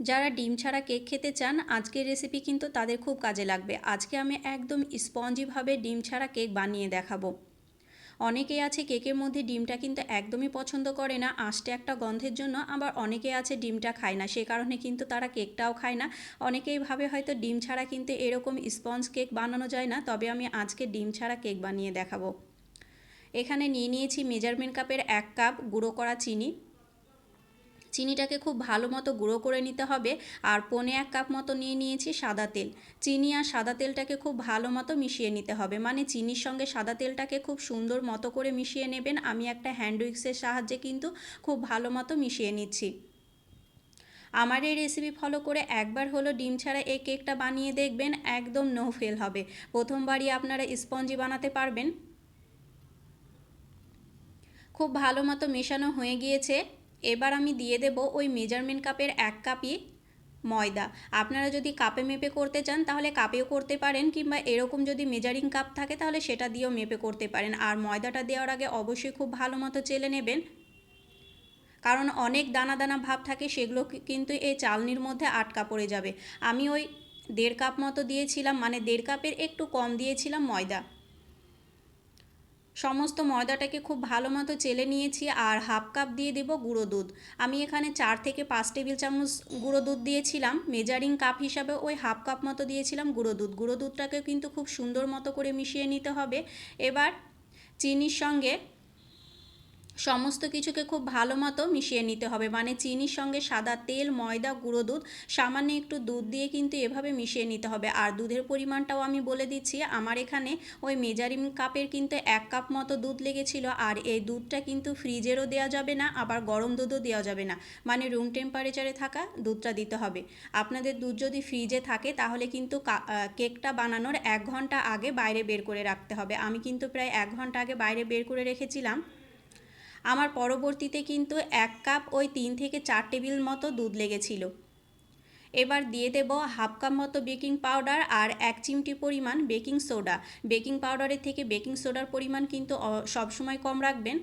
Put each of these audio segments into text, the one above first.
যারা ডিম ছাড়া কেক খেতে চান, আজকের রেসিপি কিন্তু তাদের খুব কাজে লাগবে। আজকে আমি একদম স্পঞ্জিভাবে ডিম ছাড়া কেক বানিয়ে দেখাবো। অনেকেই আছে কেকের মধ্যে ডিমটা কিন্তু একদমই পছন্দ করে না, আষ্টে একটা গন্ধের জন্য, আবার অনেকে আছে ডিমটা খায় না, সে কারণে কিন্তু তারা কেকটাও খায় না। অনেকেই ভাবে হয়তো ডিম ছাড়া কিন্তু এরকম স্পঞ্জ কেক বানানো যায় না, তবে আমি আজকে ডিম ছাড়া কেক বানিয়ে দেখাবো। এখানে নিয়ে নিয়েছি মেজারমেন্ট কাপের এক কাপ গুঁড়ো করা চিনি। চিনিটাকে খুব ভালো মতো গুঁড়ো করে নিতে হবে আর পনে এক কাপ মতো নিয়ে নিয়েছি সাদা তেল। চিনি আর সাদা তেলটাকে খুব ভালো মতো মিশিয়ে নিতে হবে। মানে চিনির সঙ্গে সাদা তেলটাকে খুব সুন্দর মতো করে মিশিয়ে নেবেন। আমি একটা হ্যান্ড উইক্সের সাহায্যে কিন্তু খুব ভালো মতো মিশিয়ে নিচ্ছি। আমার এই রেসিপি ফলো করে একবার হলো ডিম ছাড়া এই কেকটা বানিয়ে দেখবেন, একদম নো ফেল হবে। প্রথমবারই আপনারা স্পঞ্জি বানাতে পারবেন। খুব ভালো মতো মেশানো হয়ে গিয়েছে। এবার আমি দিয়ে দেব ওই মেজারমেন্ট কাপের এক কাপই ময়দা। আপনারা যদি কাপে মেপে করতে চান, তাহলে কাপেও করতে পারেন, কিংবা এরকম যদি মেজারিং কাপ থাকে, তাহলে সেটা দিয়েও মেপে করতে পারেন। আর ময়দাটা দেওয়ার আগে অবশ্যই খুব ভালো মতো চেলে নেবেন। কারণ অনেক দানা দানা ভাব থাকে, সেগুলো কিন্তু এই চালনির মধ্যে আটকা পড়ে যাবে। আমি ওই দেড় কাপ মতো দিয়েছিলাম মানে দেড় কাপের একটু কম দিয়েছিলাম ময়দা। সমস্ত ময়দাটাকে খুব ভালো মতো চেলে নিয়েছি আর হাফ কাপ দিয়ে দেব গুঁড়ো দুধ। আমি এখানে চার থেকে পাঁচ টেবিল চামচ গুঁড়ো দুধ দিয়েছিলাম। মেজারিং কাপ হিসাবে ওই হাফ কাপ মতো দিয়েছিলাম গুঁড়ো দুধ। গুঁড়ো দুধটাকে কিন্তু খুব সুন্দর মতো করে মিশিয়ে নিতে হবে। এবার চিনির সঙ্গে সমস্ত কিছুকে খুব ভালো মতো মিশিয়ে নিতে হবে। মানে চিনির সঙ্গে সাদা তেল, ময়দা, গুঁড়ো দুধ, সামান্য একটু দুধ দিয়ে কিন্তু এভাবে মিশিয়ে নিতে হবে। আর দুধের পরিমাণটাও আমি বলে দিচ্ছি, আমার এখানে ওই মেজারিং কাপের কিন্তু এক কাপ মতো দুধ লেগেছিল। আর এই দুধটা কিন্তু ফ্রিজেরও দেওয়া যাবে না, আবার গরম দুধও দেওয়া যাবে না। মানে রুম টেম্পারেচারে থাকা দুধটা দিতে হবে। আপনাদের দুধ যদি ফ্রিজে থাকে, তাহলে কিন্তু কেকটা বানানোর এক ঘণ্টা আগে বাইরে বের করে রাখতে হবে। আমি কিন্তু প্রায় এক ঘণ্টা আগে বাইরে বের করে রেখেছিলাম। আমার পরবর্তীতে কিন্তু এক কাপ ওই তিন থেকে চার টেবিল মতো দুধ লেগেছিল। এবার দিয়ে দেব হাফ কাপ মতো বেকিং পাউডার আর এক চিমটি পরিমাণ বেকিং সোডা। বেকিং পাউডারের থেকে বেকিং সোডার পরিমাণ কিন্তু সবসময় কম রাখবেন।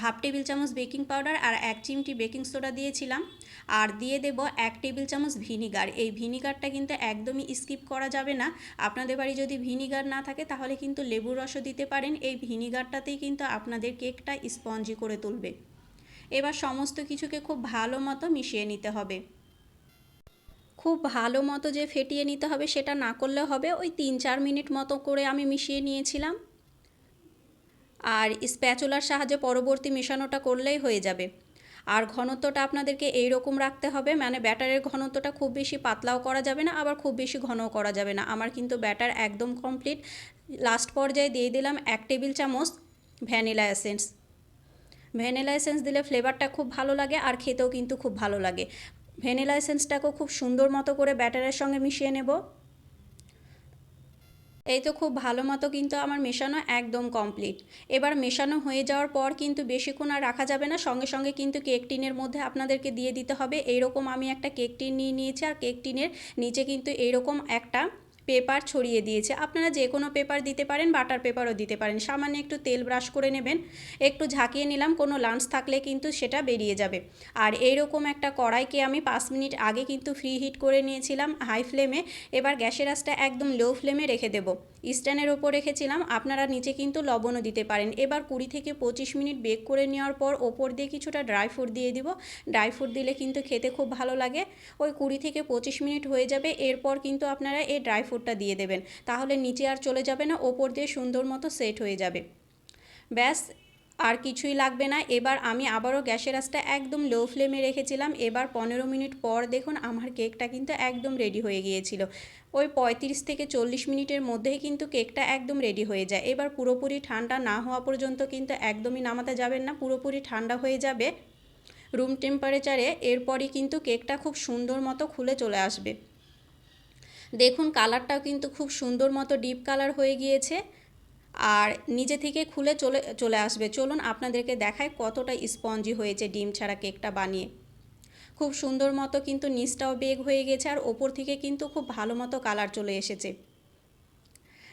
হাফ টেবিল চামচ বেকিং পাউডার আর এক চিমটি বেকিং সোডা দিয়েছিলাম। আর দিয়ে দেব এক টেবিল চামচ ভিনিগার। এই ভিনিগারটা কিন্তু একদমই স্কিপ করা যাবে না। আপনাদের বাড়ি যদি ভিনিগার না থাকে, তাহলে কিন্তু লেবুর রসও দিতে পারেন। এই ভিনিগারটাতেই কিন্তু আপনাদের কেকটা স্পঞ্জি করে তুলবে। এবার সমস্ত কিছুকে খুব ভালো মতো মিশিয়ে নিতে হবে। খুব ভালো মতো যে ফেটিয়ে নিতে হবে, সেটা না করলে হবে। ওই তিন চার মিনিট মতো করে আমি মিশিয়ে নিয়েছিলাম। আর স্প্যাচুলার সাহায্যে পরবর্তী মেশানোটা করলেই হয়ে যাবে। আর ঘনত্বটা আপনাদেরকে এই রকম রাখতে হবে মানে ব্যাটারের ঘনত্বটা খুব বেশি পাতলাও করা যাবে না, আবার খুব বেশি ঘনও করা যাবে না। আমার কিন্তু ব্যাটার একদম কমপ্লিট। লাস্ট পর্যায়ে দিয়ে দিলাম এক টেবিল চামচ ভ্যানিলা এসেন্স। ভ্যানিলা এসেন্স দিলে ফ্লেভারটা খুব ভালো লাগে আর খেতেও কিন্তু খুব ভালো লাগে। ভ্যানিলা এসেন্সটাকেও খুব সুন্দর মতো করে ব্যাটারের সঙ্গে মিশিয়ে নেব। এই তো খুব ভালো মতো কিন্তু আমার মেশানো একদম কমপ্লিট এবার মেশানো হয়ে যাওয়ার পর কিন্তু বেশিক্ষণ আর রাখা যাবে না, সঙ্গে সঙ্গে কিন্তু কেক টিনের মধ্যে আপনাদেরকে দিয়ে দিতে হবে। এইরকম আমি একটা কেক টিন নিয়ে নিয়েছি, আর কেক টিনের নিচে কিন্তু এইরকম একটা পেপার ছড়িয়ে দিয়েছে। আপনারা যে কোনো পেপার দিতে পারেন, বাটার পেপারও দিতে পারেন। সামান্য একটু তেল ব্রাশ করে নেবেন। একটু ঝাঁকিয়ে নিলাম, কোনো লাঞ্চ থাকলে কিন্তু সেটা বেরিয়ে যাবে। আর এইরকম একটা কড়াইকে আমি পাঁচ মিনিট আগে কিন্তু ফ্রি হিট করে নিয়েছিলাম হাই ফ্লেমে এবার গ্যাসের আঁচটা একদম লো ফ্লেমে রেখে দেবো। স্ট্যান্ডের ওপর রেখেছিলাম, আপনারা নিচে কিন্তু লবণও দিতে পারেন। এবার কুড়ি থেকে পঁচিশ মিনিট বেক করে নেওয়ার পর ওপর দিয়ে কিছুটা ড্রাই ফ্রুট দিয়ে দিব। ড্রাই ফ্রুট দিলে কিন্তু খেতে খুব ভালো লাগে। ওই কুড়ি থেকে পঁচিশ মিনিট হয়ে যাবে। এরপর কিন্তু আপনারা এই ড্রাই ফ্রুটটা দিয়ে দেবেন। তাহলে নিচে আর চলে যাবে না, ওপর দিয়ে সুন্দর মতো সেট হয়ে যাবে। ব্যাস, আর কিছুই লাগবে না। এবার আমি আবারও গ্যাসের আঁচটা একদম লো ফ্লেমে রেখেছিলাম। এবার পনেরো মিনিট পর দেখুন আমার কেকটা কিন্তু একদম রেডি হয়ে গিয়েছিল। ওই পঁয়ত্রিশ থেকে চল্লিশ মিনিটের মধ্যেই কিন্তু কেকটা একদম রেডি হয়ে যায়। এবার পুরোপুরি ঠান্ডা না হওয়া পর্যন্ত কিন্তু একদমই নামাতে যাবেন না, পুরোপুরি ঠান্ডা হয়ে যাবে। রুম টেম্পারেচারে এরপরই কিন্তু কেকটা খুব সুন্দর মতো খুলে চলে আসবে। দেখুন কালারটাও কিন্তু খুব সুন্দর মতো ডিপ কালার হয়ে গিয়েছে। আর নিজে থেকে খুলে চলে চলে আসবে। চলুন আপনাদেরকে দেখায় কতটা স্পঞ্জি হয়েছে ডিম ছাড়া কেকটা বানিয়ে। খুব সুন্দর মতো কিন্তু নিচটাও বেগ হয়ে গেছে আর ওপর থেকে কিন্তু খুব ভালো মতো কালার চলে এসেছে।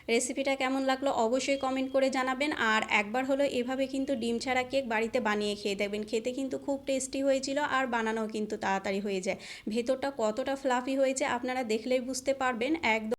রেসিপিটা কেমন লাগল অবশ্যই কমেন্ট করে জানাবেন। আর একবার হলো এভাবে কিন্তু ডিম ছাড়া কেক বাড়িতে বানিয়ে খেয়ে দেখবেন। খেতে কিন্তু খুব টেস্টি হয়েছিল আর বানানো কিন্তু তাড়াতাড়ি হয়ে যায়। ভেতরটা কতটা ফ্লাফি হয়েছে আপনারা দেখলেই বুঝতে পারবেন। একদম